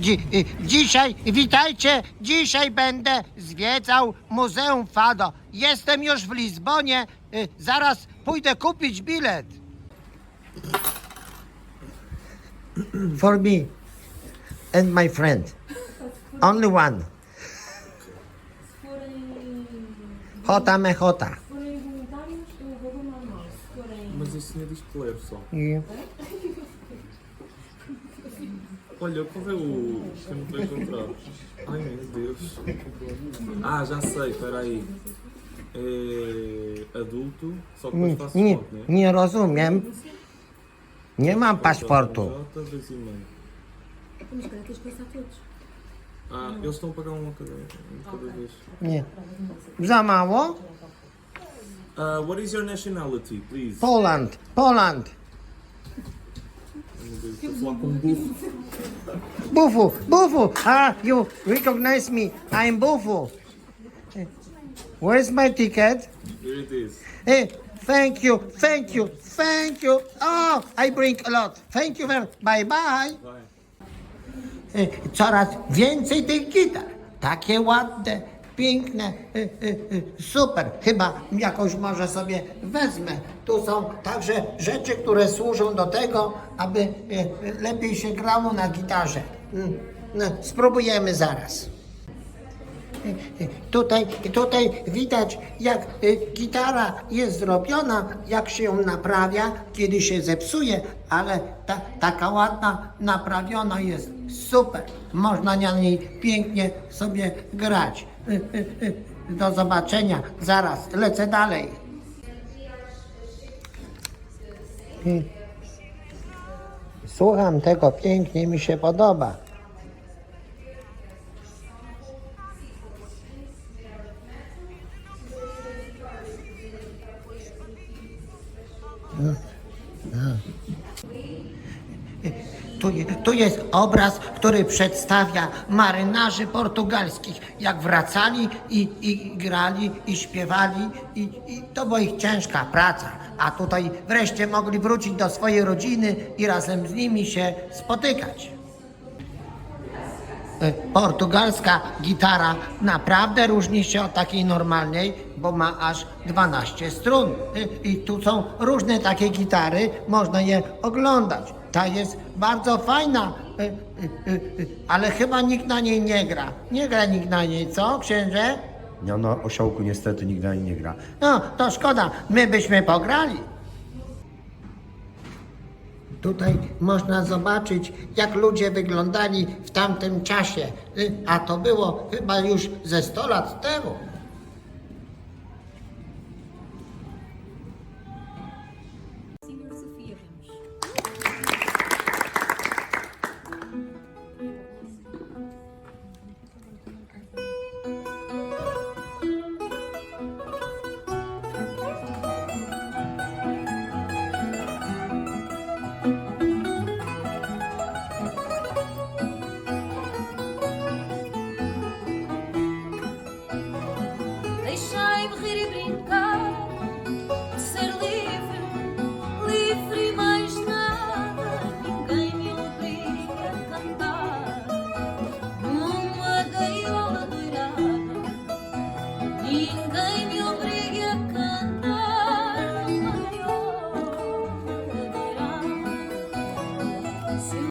Dzi, dzisiaj, witajcie, dzisiaj będę zwiedzał Muzeum Fado. Jestem już w Lizbonie, y, zaraz pójdę kupić bilet. For me and my friend. Only one. Mas isso não é display, pessoal. I- Olha, qual é o que eu não a encontrar? Ai meu Deus. Ah, já sei, espera aí. É adulto, só que depois faço nie, foto, né? nie rozumiem. Nie mam paszportu. J, dois e meio. Mas espera que eles passar todos. Ah, eles estão a pagar um a cada, um de cada vez. Nie. Za mało? Uh, what is your nationality, please? Poland, Poland. Bufu, Bufu. Ah, you recognize me. I'm Bufu. Eh, where's my ticket? Here it is. Hey, thank you, thank you, thank you. Oh, I bring a lot. Thank you very Bye bye. Vai. E, Coraz więcej tych gitar. Takie ładne, piękne, e, e, e, super. Chyba jakąś może sobie wezmę. Tu są także rzeczy, które służą do tego, aby lepiej się grało na gitarze. Mm, no, Spróbujemy zaraz. Tutaj, tutaj widać, jak gitara jest zrobiona, jak się ją naprawia, kiedy się zepsuje, ale ta, taka ładna, naprawiona jest super. Można na niej pięknie sobie grać. Do zobaczenia. Zaraz, lecę dalej. Słucham tego, pięknie mi się podoba. Tu, tu jest obraz, który przedstawia marynarzy portugalskich, jak wracali i, i grali, i śpiewali, i, i to była ich ciężka praca. A tutaj wreszcie mogli wrócić do swojej rodziny i razem z nimi się spotykać. E, Portugalska gitara naprawdę różni się od takiej normalnej, bo ma aż 12 strun. E, I tu są różne takie gitary, można je oglądać. Ta jest bardzo fajna, e, ale chyba nikt na niej nie gra. Nie gra nikt na niej, co księże? Ja na osiołku niestety nigdy ani nie gra. No, to szkoda, my byśmy pograli. Tutaj można zobaczyć, jak ludzie wyglądali w tamtym czasie, Y, a to było chyba już ze 100 lat temu. mere prem